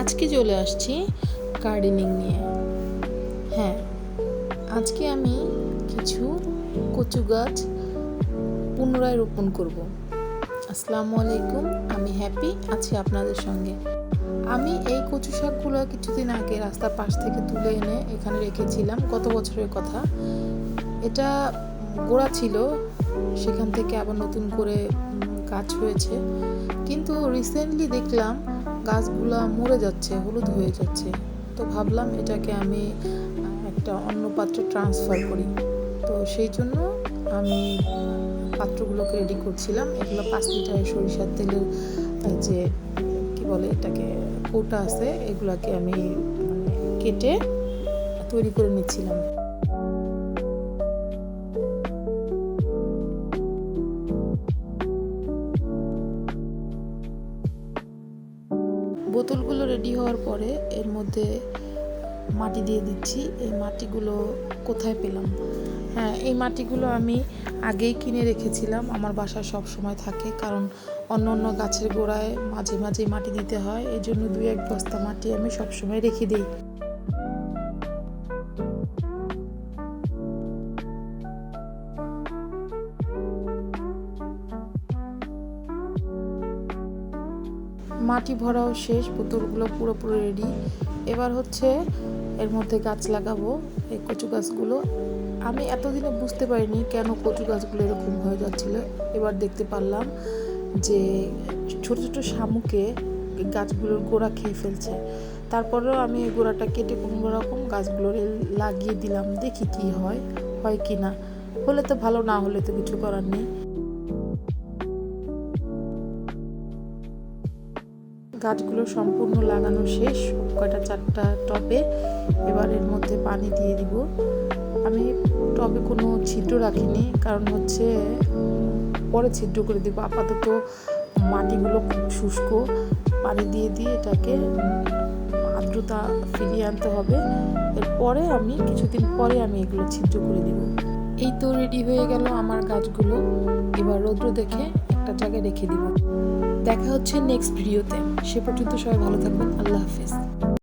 আজকে চলে আসছি গার্ডেনিং নিয়ে। হ্যাঁ আজকে আমি কিছু কচু গাছ পুনরায় রোপণ করব। আসসালামু আলাইকুম, আমি হ্যাপি আছি আপনাদের সঙ্গে। আমি এই কচু শাকগুলো কিছুদিন আগে রাস্তার পাশ থেকে তুলে এনে এখানে রেখেছিলাম গত বছরের কথা। এটা গোড়া ছিল, সেখান থেকে আবার নতুন করে গাছ হয়েছে। কিন্তু রিসেন্টলি দেখলাম গাছগুলা মরে যাচ্ছে, হলুদ হয়ে যাচ্ছে। তো ভাবলাম এটাকে আমি একটা অন্য পাত্রে ট্রান্সফার করি। তো সেই জন্য আমি পাত্রগুলোকে রেডি করছিলাম। এগুলো পাঁচ লিটারের সরিষার তেলের যে, কি বলে এটাকে, কৌটা আছে, এগুলাকে আমি মানে কেটে তৈরি করে নিচ্ছিলাম। বোতলগুলো রেডি হওয়ার পরে এর মধ্যে মাটি দিয়ে দিচ্ছি। এই মাটিগুলো কোথায় পেলাম? হ্যাঁ এই মাটিগুলো আমি আগেই কিনে রেখেছিলাম। আমার বাসায় সব সময় থাকে, কারণ অন্য অন্য গাছের গোড়ায় মাঝে মাঝে মাটি দিতে হয়। এই জন্য দুই এক বস্তা মাটি আমি সবসময় রেখে দিই। মাটি ভরাও শেষ বোতলগুলো পুরোপুরি রেডি এবার হচ্ছে এর মধ্যে গাছ লাগাবো, এই কচু গাছগুলো। আমি এতদিনে বুঝতে পারিনি কেন কচু গাছগুলো এরকম হয়ে যাচ্ছিল। এবার দেখতে পারলাম যে ছোট ছোট শামুকে গাছগুলোর গোড়া খেয়ে ফেলছে। তারপরেও আমি এই গোড়াটা কেটে কোনো রকম গাছগুলো লাগিয়ে দিলাম। দেখি কি হয় হয় কি না। হলে তো ভালো, না হলে তো কিছু করার নেই। গাছগুলো সম্পূর্ণ লাগানো শেষ। কয়টা, চারটা টবে এবার এর মধ্যে পানি দিয়ে দিব। আমি টবে কোনো ছিদ্র রাখিনি, কারণ হচ্ছে পরে ছিদ্র করে দিব। আপাতত মাটিগুলো খুব শুষ্ক। পানি দিয়ে দিয়ে এটাকে আর্দ্রতা ফিরিয়ে আনতে হবে। এরপরে আমি, কিছুদিন পরে আমি এগুলো ছিদ্র করে দিব। এই তো রেডি হয়ে গেল আমার গাছগুলো। এবার রৌদ্র দেখে একটা জায়গায় রেখে দিব। দেখা হচ্ছে নেক্সট ভিডিওতে সে পর্যন্ত সবাই ভালো থাকবেন। আল্লাহ হাফেজ।